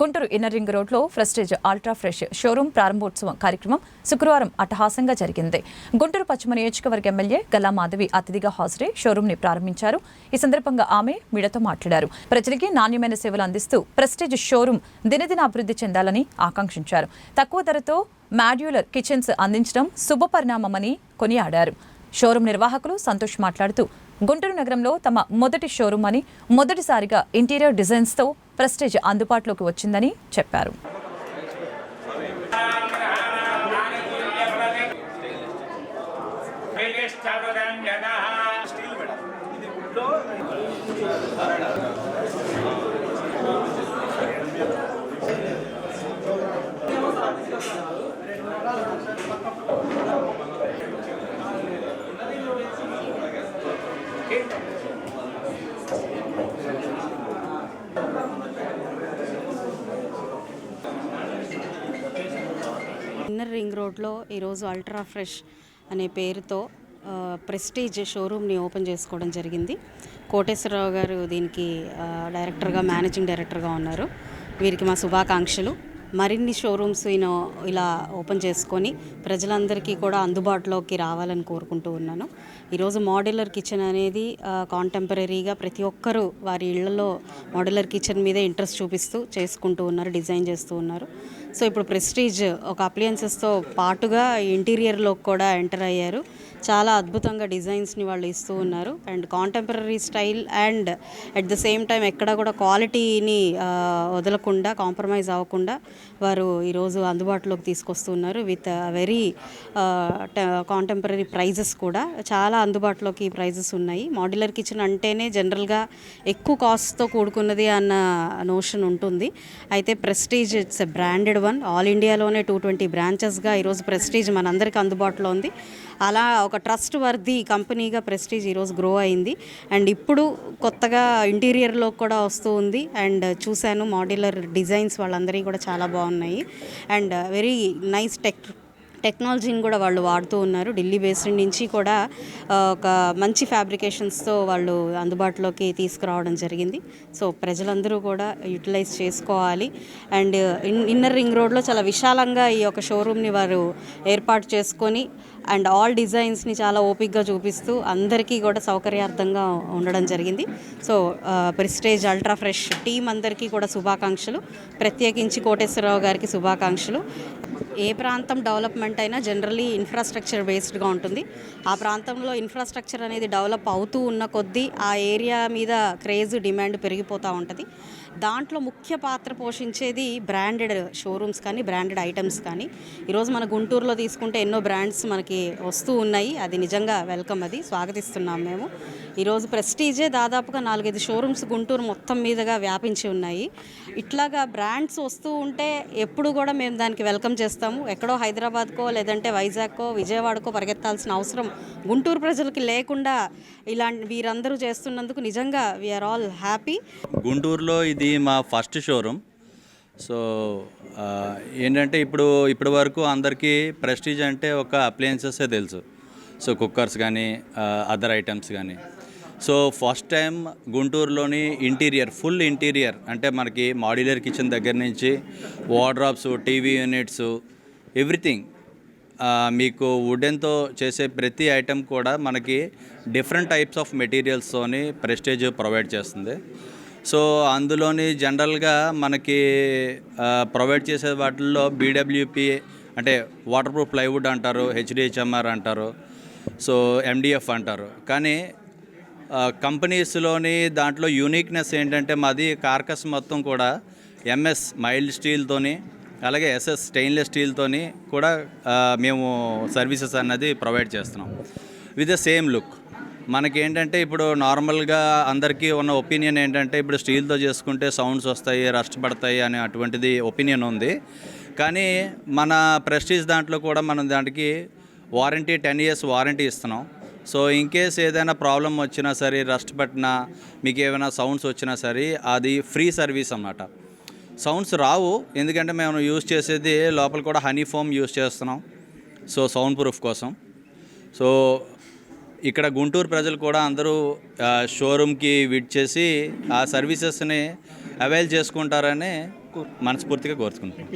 Guntur inner ring రోడ్లో ఫ్రెస్టేజ్ ultra fresh showroom ప్రారంభోత్సవం కార్యక్రమం శుక్రవారం అట్టహాసంగా జరిగింది. గుంటూరు పశ్చిమ నియోజకవర్గ ఎమ్మెల్యే గల్లా మాధవి అతిథిగా హాజరై షోరూం ని ప్రారంభించారు. ఈ సందర్భంగా ఆమె మీడియాతో మాట్లాడారు. ప్రజలకి నాణ్యమైన సేవలు అందిస్తూ ప్రెస్టేజ్ షోరూం దినదిన అభివృద్ధి చెందాలని ఆకాంక్షించారు. తక్కువ ధరతో మాడ్యులర్ కిచెన్స్ అందించడం శుభ పరిణామమని కొనియాడారు. షోరూం నిర్వాహకులు సంతోష్ మాట్లాడుతూ గుంటూరు నగరంలో తమ మొదటి షోరూం అని మొదటిసారిగా ఇంటీరియర్ డిజైన్స్తో ప్రెస్టేజ్ అందుబాటులోకి వచ్చిందని చెప్పారు. ఇన్నర్ రింగ్ రోడ్లో ఈరోజు అల్ట్రా ఫ్రెష్ అనే పేరుతో ప్రెస్టీజ్ షోరూమ్ని ఓపెన్ చేసుకోవడం జరిగింది. కోటేశ్వరరావు గారు దీనికి డైరెక్టర్గా మేనేజింగ్ డైరెక్టర్గా ఉన్నారు. వీరికి మా శుభాకాంక్షలు. మరిన్ని షోరూమ్స్ ఈయన ఇలా ఓపెన్ చేసుకొని ప్రజలందరికీ కూడా అందుబాటులోకి రావాలని కోరుకుంటూ ఉన్నాను. ఈరోజు మోడ్యులర్ కిచెన్ అనేది కాంటెంపరీగా ప్రతి ఒక్కరూ వారి ఇళ్ళలో మోడ్యులర్ కిచెన్ మీదే ఇంట్రెస్ట్ చూపిస్తూ చేసుకుంటూ ఉన్నారు డిజైన్ చేస్తూ ఉన్నారు. సో ఇప్పుడు ప్రెస్టీజ్ ఒక అప్లియన్సెస్తో పాటుగా ఇంటీరియర్లో కూడా ఎంటర్ అయ్యారు. చాలా అద్భుతంగా డిజైన్స్ని వాళ్ళు ఇస్తూ ఉన్నారు. And contemporary style and at the same time ఎక్కడ కూడా క్వాలిటీని వదలకుండా కాంప్రమైజ్ అవ్వకుండా వారు ఈరోజు అందుబాటులోకి తీసుకొస్తున్నారు విత్ వెరీ కాంటెంపరీ ప్రైజెస్ కూడా. చాలా అందుబాటులోకి ప్రైజెస్ ఉన్నాయి. మాడ్యులర్ కిచెన్ అంటేనే జనరల్గా ఎక్కువ కాస్ట్తో కూడుకున్నది అన్న నోషన్ ఉంటుంది. అయితే Prestige it's a branded one all ఇండియాలోనే టూ ట్వంటీ బ్రాంచెస్గా ఈరోజు ప్రెస్టీజ్ మనందరికీ అందుబాటులో ఉంది. అలా ఒక ట్రస్ట్ వర్ది కంపెనీగా ప్రెస్టీజ్ ఈరోజు గ్రో అయింది. అండ్ ఇప్పుడు కొత్తగా ఇంటీరియర్లో కూడా వస్తూ ఉంది. అండ్ చూశాను మాడ్యులర్ డిజైన్స్ వాళ్ళందరికీ కూడా చాలా బాగున్నాయి. అండ్ వెరీ నైస్ టెక్ టెక్నాలజీని కూడా వాళ్ళు వాడుతూ ఉన్నారు. ఢిల్లీ బేస్డ్ నుంచి కూడా ఒక మంచి ఫ్యాబ్రికేషన్స్తో వాళ్ళు అందుబాటులోకి తీసుకురావడం జరిగింది. సో ప్రజలందరూ కూడా యూటిలైజ్ చేసుకోవాలి. అండ్ ఇన్ ఇన్నర్ రింగ్ రోడ్లో చాలా విశాలంగా ఈ యొక్క షోరూమ్ని వారు ఏర్పాటు చేసుకొని అండ్ ఆల్ డిజైన్స్ని చాలా ఓపిక్గా చూపిస్తూ అందరికీ కూడా సౌకర్యార్థంగా ఉండడం జరిగింది. So Prestige ultra fresh team అందరికీ కూడా శుభాకాంక్షలు. ప్రత్యేకించి కోటేశ్వరరావు గారికి శుభాకాంక్షలు. ఏ ప్రాంతం డెవలప్మెంట్ అయినా జనరలీ ఇన్ఫ్రాస్ట్రక్చర్ బేస్డ్గా ఉంటుంది. ఆ ప్రాంతంలో ఇన్ఫ్రాస్ట్రక్చర్ అనేది డెవలప్ అవుతూ ఉన్న కొద్దీ ఆ ఏరియా మీద క్రేజ్ డిమాండ్ పెరిగిపోతూ ఉంటుంది. దాంట్లో ముఖ్య పాత్ర పోషించేది బ్రాండెడ్ షోరూమ్స్ కానీ బ్రాండెడ్ ఐటమ్స్ కానీ. ఈరోజు మన గుంటూరులో తీసుకుంటే ఎన్నో బ్రాండ్స్ మనకి వస్తూ ఉన్నాయి. అది నిజంగా వెల్కమ్ అది. స్వాగతిస్తున్నాం మేము. ఈరోజు ప్రెస్టీజే దాదాపుగా నాలుగైదు షోరూమ్స్ గుంటూరు మొత్తం మీదుగా వ్యాపించి ఉన్నాయి. ఇట్లాగా బ్రాండ్స్ వస్తూ ఉంటే ఎప్పుడు కూడా మేము దానికి వెల్కమ్ చేస్తాము. ఎక్కడో హైదరాబాద్కో లేదంటే వైజాగ్కో విజయవాడకో పరిగెత్తాల్సిన అవసరం గుంటూరు ప్రజలకి లేకుండా ఇలాంటి వీరందరూ చేస్తున్నందుకు నిజంగా వీఆర్ ఆల్ హ్యాపీ గుంటూరులో ఇది ఇది మా ఫస్ట్ షోరూమ్. సో ఏంటంటే ఇప్పుడు ఇప్పటి వరకు అందరికీ ప్రెస్టీజ్ అంటే ఒక అప్లయన్సెసే తెలుసు. సో కుక్కర్స్ కానీ అదర్ ఐటమ్స్ కానీ సో ఫస్ట్ టైం గుంటూరులోని ఇంటీరియర్ ఫుల్ ఇంటీరియర్ అంటే మనకి మాడ్యులర్ కిచెన్ దగ్గర నుంచి వార్డ్రాప్స్ టీవీ యూనిట్స్ ఎవ్రీథింగ్ మీకు వుడెన్తో చేసే ప్రతి ఐటెం కూడా మనకి డిఫరెంట్ టైప్స్ ఆఫ్ మెటీరియల్స్తోని ప్రెస్టేజ్ ప్రొవైడ్ చేస్తుంది. సో అందులోని జనరల్గా మనకి ప్రొవైడ్ చేసే వాటిల్లో బీడబ్ల్యూపీ అంటే వాటర్ ప్రూఫ్ ప్లైవుడ్ అంటారు హెచ్డిహెచ్ఎంఆర్ అంటారు సో ఎండిఎఫ్ అంటారు. కానీ కంపెనీస్లోని దాంట్లో యూనిక్నెస్ ఏంటంటే మాది కార్కస్ మొత్తం కూడా ఎంఎస్ మైల్డ్ స్టీల్తోని అలాగే ఎస్ఎస్ స్టెయిన్లెస్ స్టీల్తోని కూడా మేము సర్వీసెస్ అన్నది ప్రొవైడ్ చేస్తున్నాం. With the same look. మనకేంటంటే ఇప్పుడు నార్మల్గా అందరికీ ఉన్న ఒపీనియన్ ఏంటంటే ఇప్పుడు స్టీల్తో చేసుకుంటే సౌండ్స్ వస్తాయి రస్ట్ పడతాయి అనే అటువంటిది ఒపీనియన్ ఉంది. కానీ మన ప్రెస్టీజ్ దాంట్లో కూడా మనం దానికి వారంటీ టెన్ ఇయర్స్ వారంటీ ఇస్తున్నాం. సో ఇన్ కేస్ ఏదైనా ప్రాబ్లం వచ్చినా సరే రస్ట్ పట్టినా మీకు ఏమైనా సౌండ్స్ వచ్చినా సరే అది ఫ్రీ సర్వీస్ అన్నమాట. సౌండ్స్ రావు ఎందుకంటే మేము యూజ్ చేసేది లోపల కూడా హనీ ఫోమ్ యూజ్ చేస్తున్నాం. సో సౌండ్ ప్రూఫ్ కోసం. సో ఇక్కడ గుంటూరు ప్రజలు కూడా అందరూ షోరూమ్కి విట్ చేసి ఆ సర్వీసెస్ని అవైల్ చేసుకుంటారని మనస్ఫూర్తిగా కోరుకుంటున్నాం.